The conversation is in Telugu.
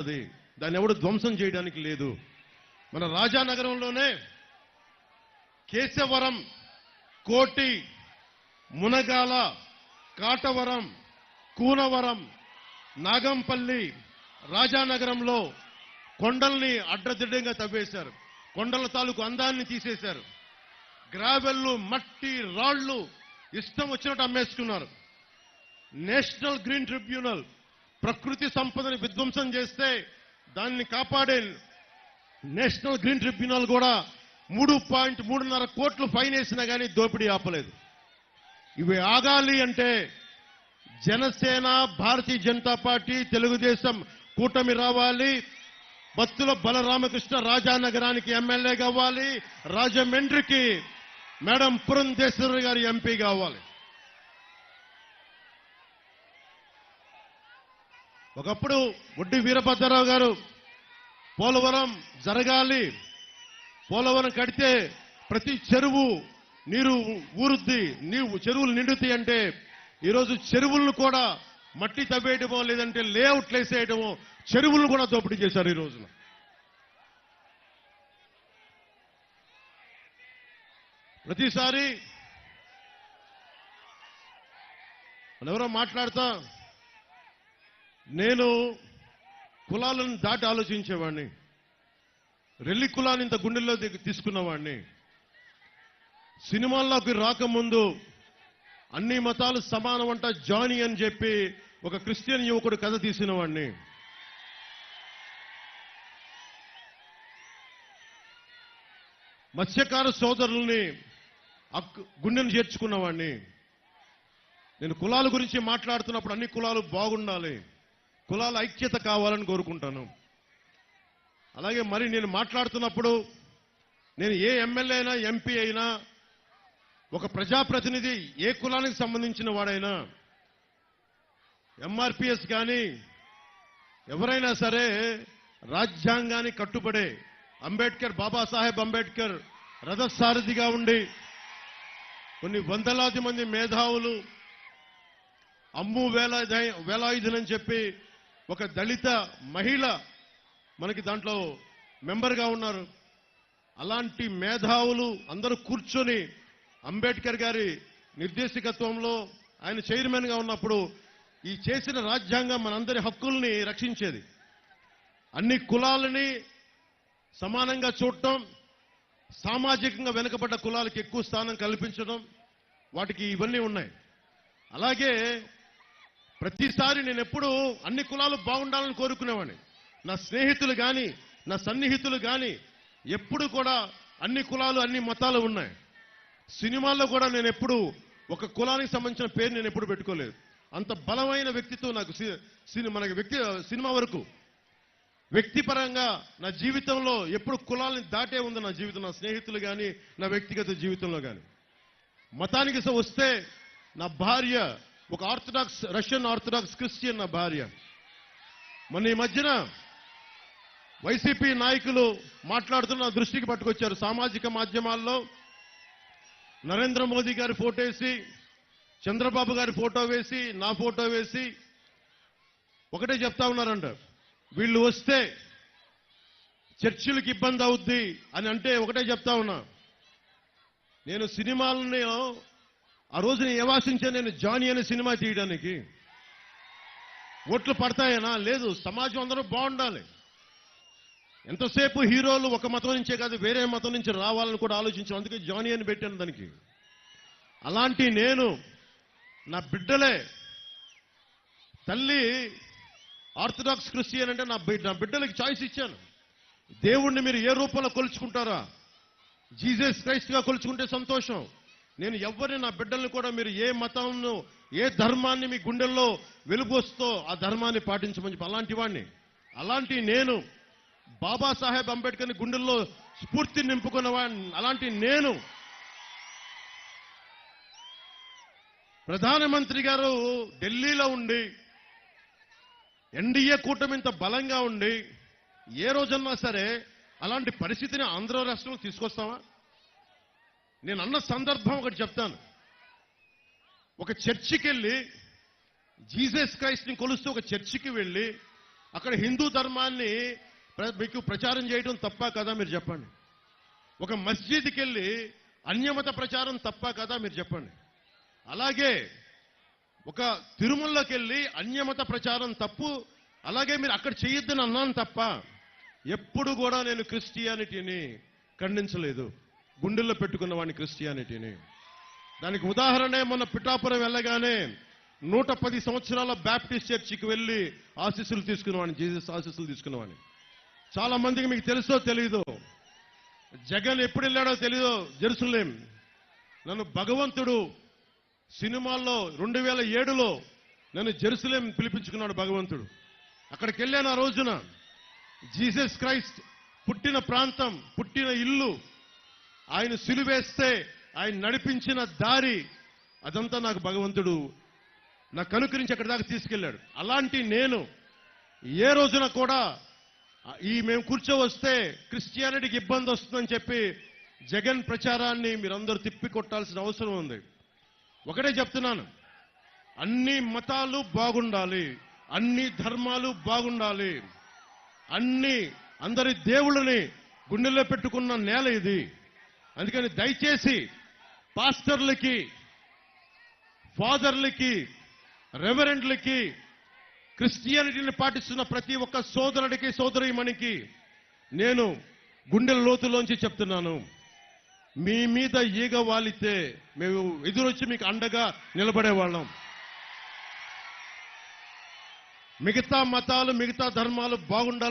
అది దాన్ని ఎవడు ధ్వంసం చేయడానికి లేదు. మన రాజానగరంలోనే కేశవరం కోటి మునగాల కాటవరం కూనవరం నాగంపల్లి రాజానగరంలో కొండల్ని అడ్డదిడ్డంగా తవ్వేశారు. కొండల తాలూకు అందాన్ని తీసేశారు. గ్రావెల్లు మట్టి రాళ్ళు ఇష్టం వచ్చినట్టు అమ్మేసుకున్నారు. నేషనల్ గ్రీన్ ట్రిబ్యునల్ ప్రకృతి సంపదని విధ్వంసం చేస్తే దాన్ని కాపాడే నేషనల్ గ్రీన్ ట్రిబ్యునల్ కూడా మూడు పాయింట్ మూడున్నర కోట్లు ఫైన్ వేసినా కానీ దోపిడీ ఆపలేదు. ఇవి ఆగాలి అంటే జనసేన భారతీయ జనతా పార్టీ తెలుగుదేశం కూటమి రావాలి. బత్తుల బలరామకృష్ణ రాజానగరానికి ఎమ్మెల్యే కావాలి రాజమండ్రికి మేడం పురంధేశ్వరి గారి ఎంపీ కావాలి ఒకప్పుడు ఒడ్డి వీరభద్రరావు గారు పోలవరం జరగాలి. పోలవరం కడితే ప్రతి చెరువు నీరు ఊరుద్ది. నీవు చెరువులు నిండుతాయి అంటే ఈరోజు చెరువులను కూడా మట్టి తవ్వేయడమో లేదంటే లేఅవుట్లు వేసేయటమో చెరువులను కూడా దోపిడీ చేశారు ఈ రోజున. ప్రతిసారి మనం ఎవరో మాట్లాడతా నేను కులాలను దాటి ఆలోచించేవాడిని. రెల్లి కులాన్ని ఇంత గుండెల్లో తీసుకున్నవాడిని. సినిమాల్లోకి రాకముందు అన్ని మతాలు సమానం అంట జానీ అని చెప్పి ఒక క్రిస్టియన్ యువకుడు కథ తీసిన వాడిని మత్స్యకార సోదరుల్ని గుండెను చేర్చుకున్నవాడిని. నేను కులాల గురించి మాట్లాడుతున్నప్పుడు అన్ని కులాలు బాగుండాలి. కులాల ఐక్యత కావాలని కోరుకుంటాను. అలాగే మరి నేను మాట్లాడుతున్నప్పుడు నేను ఏ ఎమ్మెల్యే అయినా ఎంపీ అయినా ఒక ప్రజాప్రతినిధి ఏ కులానికి సంబంధించిన వాడైనా ఎంఆర్పిఎస్ కానీ ఎవరైనా సరే రాజ్యాంగానికి కట్టుబడే అంబేద్కర్ బాబాసాహెబ్ అంబేద్కర్ రథసారథిగా ఉండి కొన్ని వందలాది మంది మేధావులు అమ్ము వేలాయుధ వేలాయుధనని చెప్పి ఒక దళిత మహిళ మనకి దాంట్లో మెంబర్గా ఉన్నారు. అలాంటి మేధావులు అందరూ కూర్చొని అంబేద్కర్ గారి నిర్దేశకత్వంలో ఆయన చైర్మన్గా ఉన్నప్పుడు ఈ చేసిన రాజ్యాంగం మనందరి హక్కుల్ని రక్షించేది. అన్ని కులాలని సమానంగా చూడటం సామాజికంగా వెనుకబడ్డ కులాలకు ఎక్కువ స్థానం కల్పించడం వాటికి ఇవన్నీ ఉన్నాయి. అలాగే ప్రతిసారి నేను ఎప్పుడు అన్ని కులాలు బాగుండాలని కోరుకునేవాడిని. నా స్నేహితులు కానీ నా సన్నిహితులు కానీ ఎప్పుడు కూడా అన్ని కులాలు అన్ని మతాలు ఉన్నాయి. సినిమాల్లో కూడా నేను ఎప్పుడు ఒక కులానికి సంబంధించిన పేరు నేను ఎప్పుడు పెట్టుకోలేదు. అంత బలమైన వ్యక్తిత్వం నాకు సి- మనకి వ్యక్తి సినిమా వరకు వ్యక్తిపరంగా నా జీవితంలో ఎప్పుడు కులాలని దాటే ఉంది నా జీవితం. నా స్నేహితులు కానీ నా వ్యక్తిగత జీవితంలో కానీ మతానికి స- వస్తే నా భార్య ఒక ఆర్థడాక్స్ రష్యన్ ఆర్థడాక్స్ క్రిస్టియన్ నా భార్య. మొన్న ఈ మధ్యన వైసీపీ నాయకులు మాట్లాడుతున్న దృష్టికి పట్టుకొచ్చారు. సామాజిక మాధ్యమాల్లో నరేంద్ర మోదీ గారి ఫోటో వేసి చంద్రబాబు గారి ఫోటో వేసి నా ఫోటో వేసి ఒకటే చెప్తా ఉన్నారంట. వీళ్ళు వస్తే చర్చిలకు ఇబ్బంది అవుద్ది అని అంటే ఒకటే చెప్తా ఉన్నా. నేను సినిమాలని ఆ రోజు నేను నేను జానీ అనే సినిమా తీయడానికి? ఓట్లు పడతాయనా? లేదు సమాజం అందరూ బాగుండాలి. ఎంతసేపు హీరోలు ఒక మతం నుంచే కాదు వేరే మతం నుంచి రావాలని కూడా ఆలోచించాం. అందుకే జానీ అని పెట్టాను దానికి. అలాంటి నేను నా బిడ్డలే తల్లి ఆర్థడాక్స్ క్రిస్టియన్ అంటే నా బిడ్డ నా బిడ్డలకి చాయిస్ ఇచ్చాను. దేవుణ్ణి మీరు ఏ రూపంలో కొలుచుకుంటారా? జీసస్ క్రైస్ట్గా కొలుచుకుంటే సంతోషం. నేను ఎవరిని నా బిడ్డల్ని కూడా మీరు ఏ మతంను ఏ ధర్మాన్ని మీ గుండెల్లో వెలుగొస్తో ఆ ధర్మాన్ని పాటించమని చెప్పి అలాంటి వాడిని అలాంటి నేను బాబాసాహెబ్ అంబేద్కర్ని గుండెల్లో స్ఫూర్తి నింపుకున్న వాడిని అలాంటి నేను. ప్రధానమంత్రి గారు ఢిల్లీలో ఉండి ఎన్డీఏ కూటమి ఇంత బలంగా ఉండి ఏ రోజన్నా సరే అలాంటి పరిస్థితిని ఆంధ్ర రాష్ట్రంలో తీసుకొస్తావా? నేను అన్న సందర్భం ఒకటి చెప్తాను. ఒక చర్చికి వెళ్ళి జీసస్ క్రైస్ట్ని కొలుస్తూ ఒక చర్చికి వెళ్ళి అక్కడ హిందూ ధర్మాన్ని మీకు ప్రచారం చేయడం తప్ప కదా మీరు చెప్పండి. ఒక మస్జిద్కి వెళ్ళి అన్యమత ప్రచారం తప్ప కదా మీరు చెప్పండి. అలాగే ఒక తిరుమలలోకి వెళ్ళి అన్యమత ప్రచారం తప్పు అలాగే మీరు అక్కడ చేయొద్దని అన్నాను తప్ప ఎప్పుడు కూడా నేను క్రిస్టియానిటీని ఖండించలేదు. గుండెల్లో పెట్టుకున్న వాడిని క్రిస్టియానిటీని. దానికి ఉదాహరణే మొన్న పిఠాపురం వెళ్ళగానే నూట పది సంవత్సరాల బ్యాప్టిస్ట్ చర్చికి వెళ్ళి ఆశీస్సులు తీసుకున్నవాడిని జీసస్ ఆశీస్సులు తీసుకున్నవాడిని. చాలా మందికి మీకు తెలుసో తెలీదో? జగన్ ఎప్పుడు వెళ్ళాడో తెలీదో? జెరూసలేం. నన్ను భగవంతుడు సినిమాల్లో రెండు వేల ఏడులో నన్ను జెరూసలేం పిలిపించుకున్నాడు భగవంతుడు. అక్కడికి వెళ్ళాను ఆ రోజున. జీసస్ క్రైస్ట్ పుట్టిన ప్రాంతం పుట్టిన ఇల్లు ఆయన సిలువేస్తే ఆయన నడిపించిన దారి అదంతా నాకు భగవంతుడు నా కనుకరించి అక్కడి దాకా తీసుకెళ్ళాడు. అలాంటి నేను ఏ రోజున కూడా ఈ మేము కూర్చోవస్తే క్రిస్టియానిటీకి ఇబ్బంది వస్తుందని చెప్పి జగన్ ప్రచారాన్ని మీరందరూ తిప్పి కొట్టాల్సిన అవసరం ఉంది. ఒకటే చెప్తున్నాను. అన్ని మతాలు బాగుండాలి. అన్ని ధర్మాలు బాగుండాలి. అన్ని అందరి దేవుళ్ళని గుండెల్లో పెట్టుకున్న నేల ఇది. అందుకని దయచేసి పాస్టర్లకి ఫాదర్లకి రెవరెండ్లకి క్రిస్టియానిటీని పాటిస్తున్న ప్రతి ఒక్క సోదరుడికి సోదరీమణికి నేను గుండెల లోతులోంచి చెప్తున్నాను. మీ మీద ఈగ వాలితే మేము ఎదురొచ్చి మీకు అండగా నిలబడేవాళ్ళం. మిగతా మతాలు మిగతా ధర్మాలు బాగుండాలని